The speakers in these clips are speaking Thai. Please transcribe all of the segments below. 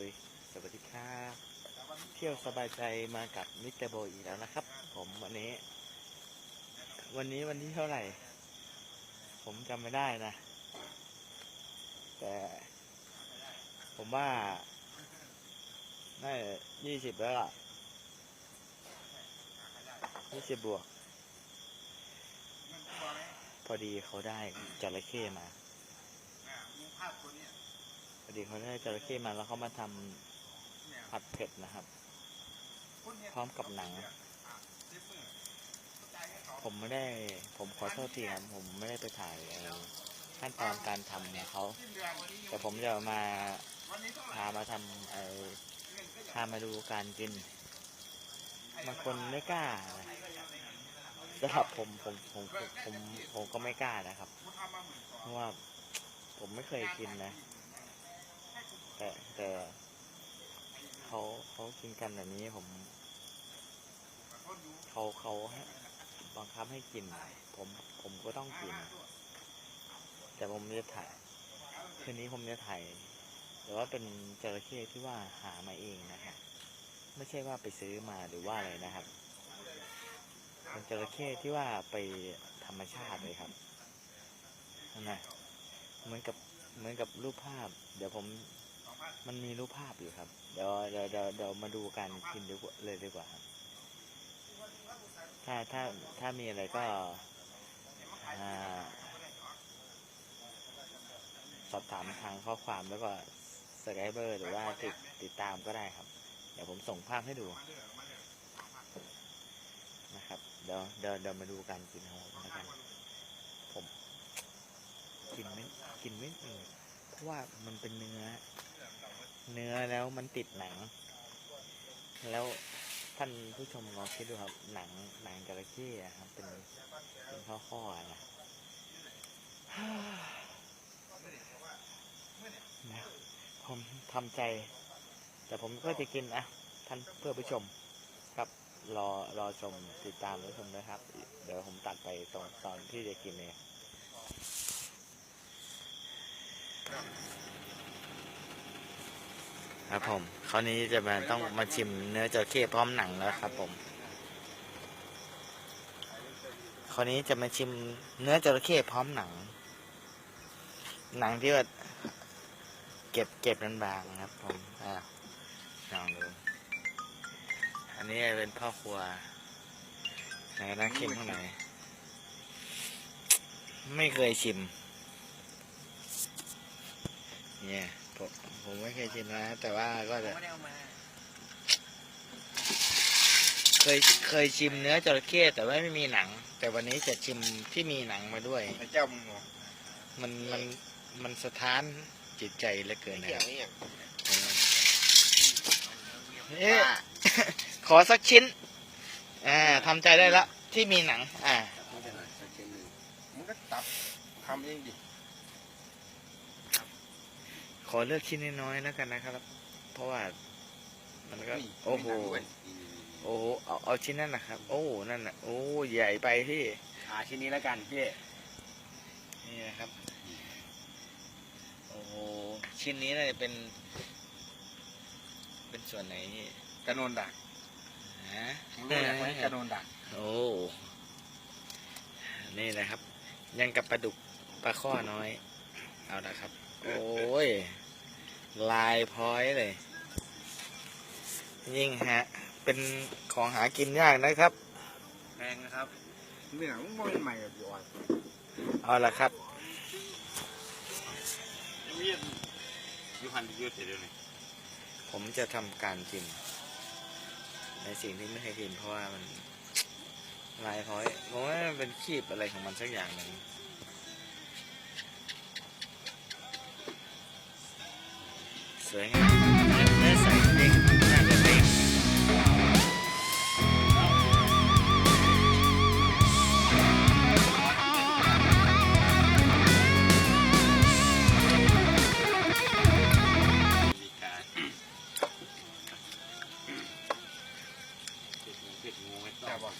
วัสดีสวัสดีครับเที่ยวสบายใจมากับมิสเตอร์โบอีกแล้วนะครับ ผมวันนี้ วันนี้วันที่เท่าไหร่ ผมจำไม่ได้นะ แต่ ผมว่าน่ายี่สิบแล้วล่ะยี่สิบบวก พอดีเขาได้จระเข้มาพ อดีเขาได้จระเข้มาแล้วเขามาทำผัดเผ็ดนะครับ พร้อมกับหนัง ผมไม่ได้ ผมขอโทษทีครับผมไม่ได้ไปถ่ายเอ่อขั้นตอนการทำเนี่ยเขา แต่ผมจะมาพามาทำเอ่อพามาดูการกินบางคนไม่กล้านะสำหรับผมผมผมผมผมก็ไม่กล้านะครับ เพราะว่าผมไม่เคยกินนะ แต่แต่เขาเขากินกันแบบนี้ผม เขาเขาให้บังคับให้กิน ผมผมก็ต้องกิน แต่ผมจะถ่าย คืนนี้ผมจะถ่ายแต่ว่าเป็นจระเข้ที่ว่าหามาเองนะครับไม่ใช่ว่าไปซื้อมาหรือว่าอะไรนะครับเป็นจระเข้ที่ว่าไปธรรมชาติเลยครับนั่นนะเหมือนกับเหมือนกับรูปภาพ เดี๋ยวผม มันมีรูปภาพอยู่ครับ เดี๋ยวเดี๋ยวเดี๋ยวเดี๋ยวมาดูการกินดีกว่าเลยดีกว่าครับ ถ้าถ้าถ้ามีอะไรก็สอบถามทางข้อความแล้วก็สกายเบอร์หรือว่าติดติดตามก็ได้ครับ เดี๋ยวผมส่งภาพให้ดูนะครับ เดี๋ยวเดี๋ยวเดี๋ยวมาดูการกินของผมแล้วกันผม กินไม่กินไม่เองเพราะว่ามันเป็นเนื้อ เนื้อแล้วมันติดหนัง แล้วท่านผู้ชมลองคิดดูครับ หนังหนังจระเข้อะครับ เป็นเป็นข้อข้อนะนะผมทำใจ แต่ผมก็จะกินนะท่านเพื่อผู้ชมครับ รอรอชมติดตามรับชมนะครับ เดี๋ยวผมตัดไปตอนตอนที่จะกินเอง ครับผมคราวนี้จะมาต้องมาชิมเนื้อจระเข้พร้อมหนังแล้วครับผมคราวนี้จะมาชิมเนื้อจระเข้พร้อมหนัง หนังที่ว่าเก็บเก็บนันบางๆครับผมอ่าลองดูอันนี้เป็นพ่อครัวไหนน่าชิมข้างในไม่เคยชิมเนี่ย ผมผมไม่เคยชิมนะ แต่ว่าก็จะไม่ได้เอามา เคยเคยชิมเนื้อจระเข้แต่ว่าไม่มีหนัง แต่วันนี้จะชิมที่มีหนังมาด้วย ไอ้เจ้ามึงเหรอมันมันมันสะท้านจิตใจเหลือเกินไม่นะเกี่คยวรับไม่เกี่ยวเอ๊ะขอสักชิ้น อ่าทำใจได้ละที่มีหนัง อ่ามึงก็ตับทำเองดิ ขอเลือกชิ้นน้อยๆแล้วกันนะครับ เพราะว่ามันก็นี่โอ้โหไม่น่าด้วยโอ้โหเอาเอาชิ้นนั้นนะครับ โอ้นั่นน่ะโอ้ใหญ่ไปพี่หาชิ้นนี้แล้วกันพี่นี่นะครับ โอ้โหชิ้นนี้น่าจะเป็น เป็นส่วนไหนนี่กระโนนดักฮะมึงรู้แล้วว่ากระโนนดักโอ้นี่นะครับ ยังกับปลาดุกปลาข้อน้อย เอาละครับ โอ้ย ลายพร้อยเลย ยิ่งฮะ เป็นของหากินยากนะครับ แพงนะครับไม่หนังมึงมองเป็นใหม่แบบอยู่อ่อนเอาละครับยูหันยูเสร็จแล้วนี่ผมจะทำการกิน ในสิ่งที่ไม่เคยกินเพราะว่ามันลายพร้อยผมว่ามันเป็นคีบอะไรของมันสักอย่างหนึ่ง สวยงามเนื้อใสเด็กน่าจะเด็กเผ็ดงูไม่ต้แต่องบอก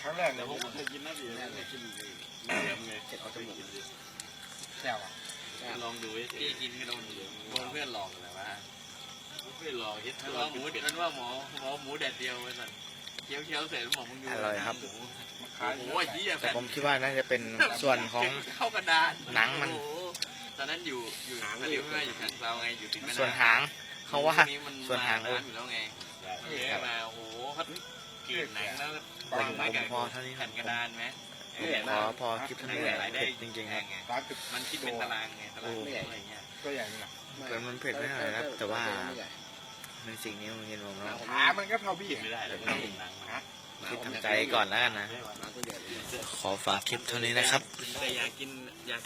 ครั้งแรกเนี่ยผมผมเคยกินนะพี่เคยกินเลยเจ็ดเอาจมูกกินดิแซ่บอะ ลองดูไว้สิกินไม่ลองดูผมเคพื่อนหลอกอะไรวะเพื่อนหลอกเฮ็ดมันว่าหมูมันว่าหมอหมอหมูแดดเดียวไว้สั่นเคี้ยวเคี้ยวเสร็จแล้วหมอมึงดูอร่อยครับหมูมาโอ้ขายโหเหี้ยแต่แผ่นผมคิดว่าน่าจะเป็นส่วนของเข้ากระดานหนังมันโอ้โตอนนั้นอยู่อยู่ตะลิวไม่อยู่แผ่นเซาไงอยู่ติดแม่น้ำส่วนหางเขาว่าทีนี้มันส่วนหางมาร้านอยู่แล้วไงเออมาโอ้โหเขากรีดหนังแล้วผมวางไว้กับพอเท่านี้ครัแผ่บนกระดานไหม ผมขอพอคลิปเท่านี้แหละเผ็ดจริงๆครับตาตึกมันคิดเป็นตารางไงตารางอะไรเงี้ยตัวใหญ่นะเกินมันเผ็ดไม่เท่าไหร่ครับ แต่ว่าในสิ่งนี้มันเย็นผมแล้วขามันก็เท่าพี่กินไม่ได้เลยต้องกินหนังนะคิดทำใจก่อนแล้วกันนะ ขอฝากคลิปเท่านี้นะครับแต่อยากกินอยาก